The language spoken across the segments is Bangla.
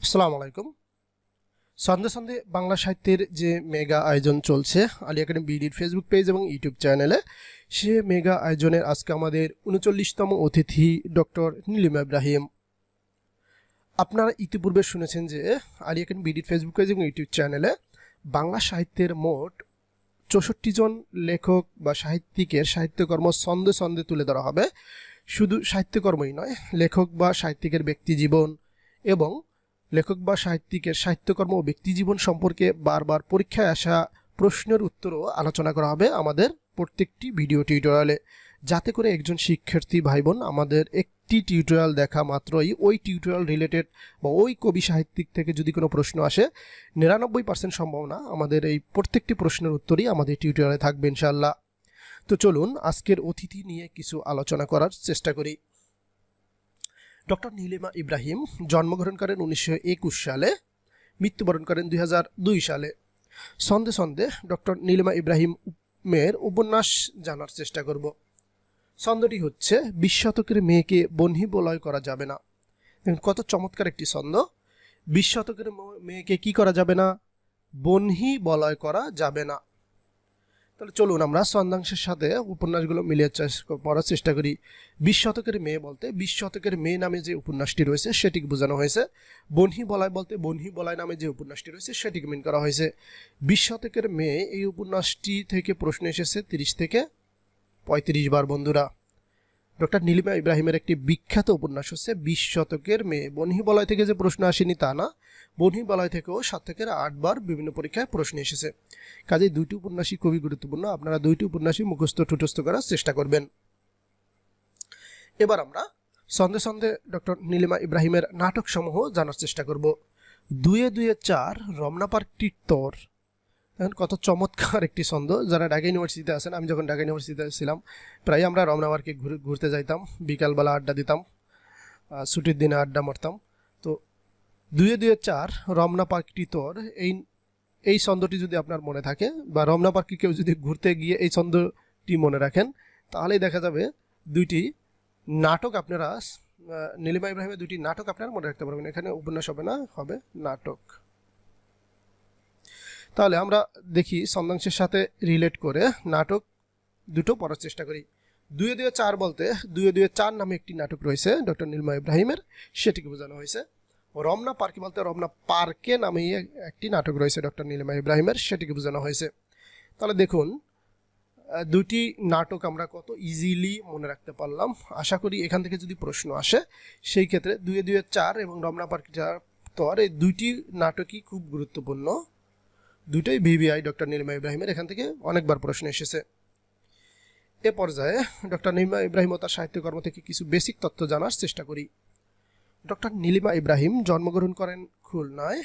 আসসালামু আলাইকুম। সন্ধে সন্ধে বাংলা সাহিত্যের যে মেগা আয়োজন চলছে আলী একাডেমি বিডির ফেসবুক পেজ এবং ইউটিউব চ্যানেলে সে মেগা আয়োজনের আজকে আমাদের উনচল্লিশতম অতিথি ডক্টর নীলিমা ইব্রাহিম। আপনারা ইতিপূর্বে শুনেছেন যে আলী একাডেমি বিডির ফেসবুক পেজ এবং ইউটিউব চ্যানেলে বাংলা সাহিত্যের মোট চৌষট্টি জন লেখক বা সাহিত্যিকের সাহিত্যকর্ম ছন্দে ছন্দে তুলে ধরা হবে। শুধু সাহিত্যকর্মই নয়, লেখক বা সাহিত্যিকের ব্যক্তিজীবন এবং লেখক বা সাহিত্যিকের সাহিত্যকর্ম ও ব্যক্তিজীবন সম্পর্কে বারবার পরীক্ষায় আসা প্রশ্নের উত্তরও আলোচনা করা হবে আমাদের প্রত্যেকটি ভিডিও টিউটোরিয়ালে। যাতে করে একজন শিক্ষার্থী ভাই বোন আমাদের একটি টিউটোরিয়াল দেখা মাত্রই ওই টিউটোরিয়াল রিলেটেড বা ওই কবি সাহিত্যিক থেকে যদি কোনো প্রশ্ন আসে, নিরানব্বই পার্সেন্ট সম্ভাবনা আমাদের এই প্রত্যেকটি প্রশ্নের উত্তরই আমাদের টিউটোরিয়ালে থাকবে ইনশাল্লাহ তো চলুন আজকের অতিথি নিয়ে কিছু আলোচনা করার চেষ্টা করি। ডক্টর নীলিমা ইব্রাহিম জন্মগ্রহণ করেন উনিশশো একুশ সালে, মৃত্যুবরণ করেন দুই হাজার দুই সালে। সন্ধে সন্ধে ডক্টর নীলিমা ইব্রাহিম মেয়ের উপন্যাস জানার চেষ্টা করব। ছন্দটি হচ্ছে বিশ শতকের মেয়েকে বহ্নি বলয় করা যাবে না। কত চমৎকার একটি ছন্দ। বিশ শতকের মেয়েকে কি করা যাবে না? বহ্নি বলয় করা যাবে না। তাহলে চলুন আমরা ছন্দাংশের সাথে উপন্যাসগুলো মিলিয়ে পড়ার চেষ্টা করি। বিশ শতকের মেয়ে বলতে, বিশ শতকের মেয়ে নামে যে উপন্যাসটি রয়েছে, সেটিকে বোঝানো হয়েছে। বনহি বলায় বলতে, বনহি বলায় নামে যে উপন্যাসটি রয়েছে, সেটিকে মিন করা হয়েছে। বিশ শতকের মেয়ে এই উপন্যাসটি থেকে প্রশ্ন এসেছে তিরিশ থেকে পঁয়ত্রিশ বার, বন্ধুরা। ডক্টর নীলিমা ইব্রাহিমের একটি বিখ্যাত উপন্যাস হচ্ছে বিশ শতকের মেয়ে বনহি বলয় থেকে যে প্রশ্ন আসেনি তা না। বনহি বলয় থেকেও সাত আটবার বিভিন্ন পরীক্ষায় প্রশ্ন এসেছে। কাজেই দুইটি উপন্যাসই খুবই গুরুত্বপূর্ণ। আপনারা দুইটি উপন্যাসই মুখস্থ ঠুটস্থ করার চেষ্টা করবেন। এবার আমরা সন্ধে সন্ধে ডক্টর নীলিমা ইব্রাহিমের নাটক সমূহ জানার চেষ্টা করব। দুয়ে দুয়ে চার রমনা পার্কটির তর। দেখেন কত চমৎকার একটি ছন্দ। যারা ঢাকা ইউনিভার্সিটিতে আছেন, আমি যখন ঢাকা ইউনিভার্সিটিতে ছিলাম প্রায় আমরা রমনা ঘুরে, ঘুরতে যাইতাম। বিকালবেলা আড্ডা দিতাম ছুটির দিনে আড্ডা মারতাম। তো দুয়ে দুয়ে চার রমনা পার্কটি তোর, এই এই ছন্দটি যদি আপনার মনে থাকে বা রমনা পার্কে কেউ যদি ঘুরতে গিয়ে এই ছন্দটি মনে রাখেন, তাহলেই দেখা যাবে দুইটি নাটক আপনারা নীলিমা ইব্রাহিমের দুটি নাটক আপনারা মনে রাখতে পারবেন। এখানে উপন্যাস হবে না, হবে নাটক। তাহলে আমরা দেখি ছন্দাংশের সাথে রিলেট করে নাটক দুটো পড়ার চেষ্টা করি। দুয়ে দুয়ে চার বলতে, দুয়ে দুয়ে চার নামে একটি নাটক রয়েছে, ডক্টর নীলমা ইব্রাহিমের, সেটিকে বোঝানো হয়েছে। রমনা পার্কে বলতে রমনা পার্কে নামে একটি নাটক রয়েছে, ডক্টর নীলিমা ইব্রাহিমের, সেটিকে বোঝানো হয়েছে। তাহলে দেখুন দুটি নাটক আমরা কত ইজিলি মনে রাখতে পারলাম। আশা করি এখান থেকে যদি প্রশ্ন আসে, সেই ক্ষেত্রে দুয়ে দুয়ে চার এবং রমনা পার্ক চার তর এই দুইটি নাটকই খুব গুরুত্বপূর্ণ। দুটোই ভিভিআই ডক্টর নীলিমা ইব্রাহিমের। এখান থেকে অনেকবার প্রশ্ন এসেছে। এ পর্যায়ে ডক্টর নীলিমা ইব্রাহিম ও তার সাহিত্যকর্ম থেকে কিছু বেসিক তথ্য জানার চেষ্টা করি। ডক্টর নীলিমা ইব্রাহিম জন্মগ্রহণ করেন খুলনায়।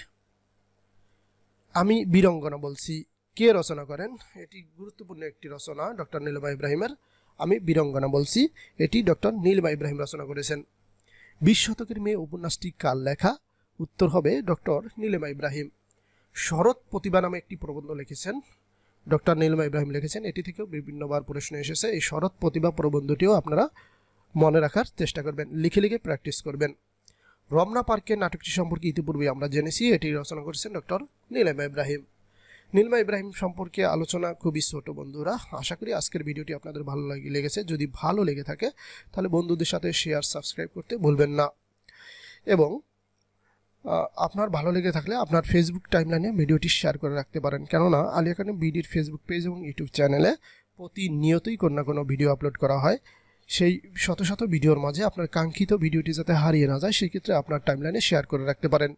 আমি বীরঙ্গনা বলছি। কে রচনা করেন? এটি গুরুত্বপূর্ণ একটি রচনা ডক্টর নীলিমা ইব্রাহিমের। আমি বীরঙ্গনা বলছি। এটি ডক্টর নীলিমা ইব্রাহিম রচনা করেছেন। বিশ শতকের মেয়ে উপন্যাসটি কাল লেখা? উত্তর হবে ডক্টর নীলিমা ইব্রাহিম। শরৎ প্রতিভা নামে একটি প্রবন্ধ লিখেছেন। ডক্টর নীলিমা ইব্রাহিম লিখেছেন। এটি থেকেও বিভিন্নবার প্রশ্ন এসেছে। এই শরৎ প্রতিভা প্রবন্ধটিও আপনারা মনে রাখার চেষ্টা করবেন। লিখে লিখে প্র্যাকটিস করবেন। রমনা পার্কের নাটকটি সম্পর্কে ইতিপূর্বে আমরা জেনেছি। এটি রচনা করেছেন ডক্টর নীলিমা ইব্রাহিম। নীলমা ইব্রাহিম সম্পর্কে আলোচনা খুবই ছোট, বন্ধুরা। আশা করি আজকের ভিডিওটি আপনাদের ভালো লাগে লেগেছে। যদি ভালো লেগে থাকে, তাহলে বন্ধুদের সাথে শেয়ার সাবস্ক্রাইব করতে ভুলবেন না। এবং আপনার ভালো লেগে থাকলে আপনার ফেসবুক টাইমলাইনে ভিডিওটি শেয়ার করে রাখতে পারেন। কেননা, আলী একাডেমি বিডির ফেসবুক পেজ এবং ইউটিউব চ্যানেলে প্রতিনিয়তই কোনো না কোনো ভিডিও আপলোড করা হয়। সেই শত শত ভিডিওর মাঝে আপনার কাঙ্ক্ষিত ভিডিওটি যাতে হারিয়ে না যায় সেই ক্ষেত্রে আপনার টাইমলাইনে শেয়ার করে রাখতে পারেন।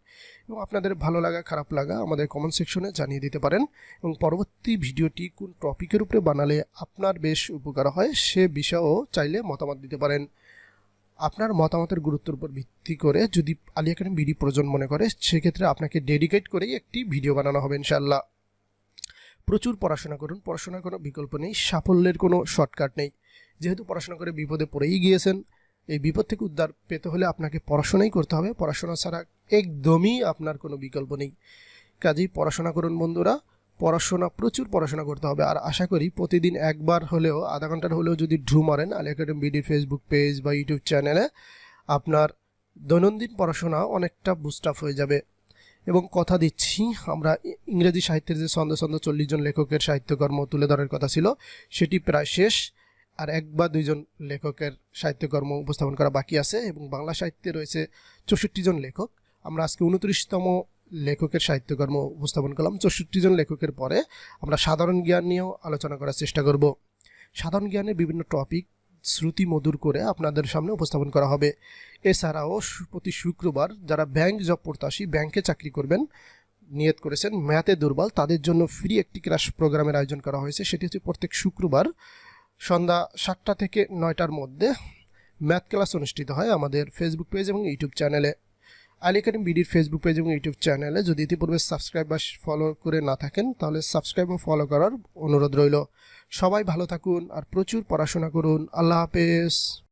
এবং আপনাদের ভালো লাগা, খারাপ লাগা আমাদের কমেন্ট সেকশনে জানিয়ে দিতে পারেন। এবং পরবর্তী ভিডিওটি কোন টপিকের উপরে বানালে আপনার বেশ উপকার হয়, সে বিষয়েও চাইলে মতামত দিতে পারেন। আপনার মতামতের গুরুত্বের উপর ভিত্তি করে যদি আলী একাডেমি বিডি প্রয়োজন মনে করে, সেক্ষেত্রে আপনাকে ডেডিকেট করেই একটি ভিডিও বানানো হবে ইনশাল্লাহ প্রচুর পড়াশোনা করুন, পড়াশোনার কোনো বিকল্প নেই, সাফল্যের কোনো শর্টকাট নেই। যেহেতু পড়াশোনা করে বিপদে পড়েই গিয়েছেন, এই বিপদ থেকে উদ্ধার পেতে হলে আপনাকে পড়াশোনাই করতে হবে, পড়াশোনা ছাড়া একদমই আপনার কোনো বিকল্প নেই। কাজেই পড়াশোনা করুন বন্ধুরা পড়াশোনা, প্রচুর পড়াশোনা করতে হবে। আর আশা করি প্রতিদিন একবার হলেও, আধা ঘণ্টার হলেও যদি ঢু মারেন, আলী একাডেমি বিডির ফেসবুক পেজ বা ইউটিউব চ্যানেলে, আপনার দৈনন্দিন পড়াশোনা অনেকটা বুস্ট আপ হয়ে যাবে। এবং কথা দিচ্ছি, আমরা ইংরেজি সাহিত্যের যে ছন্দ ছন্দ চল্লিশ জন লেখকের সাহিত্যকর্ম তুলে ধরার কথা ছিল, সেটি প্রায় শেষ। আর এক বা দুইজন লেখকের সাহিত্যকর্ম উপস্থাপন করা বাকি আছে এবং বাংলা সাহিত্যে রয়েছে চৌষট্টি জন লেখক। আমরা আজকে উনত্রিশতম লেখকের সাহিত্যকর্ম উপস্থাপন করলাম। চৌষট্টি জন লেখকের পরে আমরা সাধারণ জ্ঞান নিয়েও আলোচনা করার চেষ্টা করব। সাধারণ জ্ঞানের বিভিন্ন টপিক শ্রুতি মধুর করে আপনাদের সামনে উপস্থাপন করা হবে। এছাড়াও প্রতি শুক্রবার যারা ব্যাংক জব প্রত্যাশী ব্যাংকে চাকরি করবেন, নিয়ত করেছেন ম্যাথে দুর্বল, তাদের জন্য ফ্রি একটি ক্লাস প্রোগ্রামের আয়োজন করা হয়েছে। সেটি হচ্ছে প্রত্যেক শুক্রবার সন্ধ্যা সাতটা থেকে নয়টার মধ্যে ম্যাথ ক্লাস অনুষ্ঠিত হয় আমাদের ফেসবুক পেজ এবং ইউটিউব চ্যানেলে আলী একাডেমি বিডির ফেসবুক পেজ এবং ইউটিউব চ্যানেলে যদি ইতিপূর্বে সাবস্ক্রাইব বা ফলো করে না থাকেন, তাহলে সাবস্ক্রাইব ও ফলো করার অনুরোধ রইল। সবাই ভালো থাকুন আর প্রচুর পড়াশোনা করুন। আল্লাহ হাফেজ।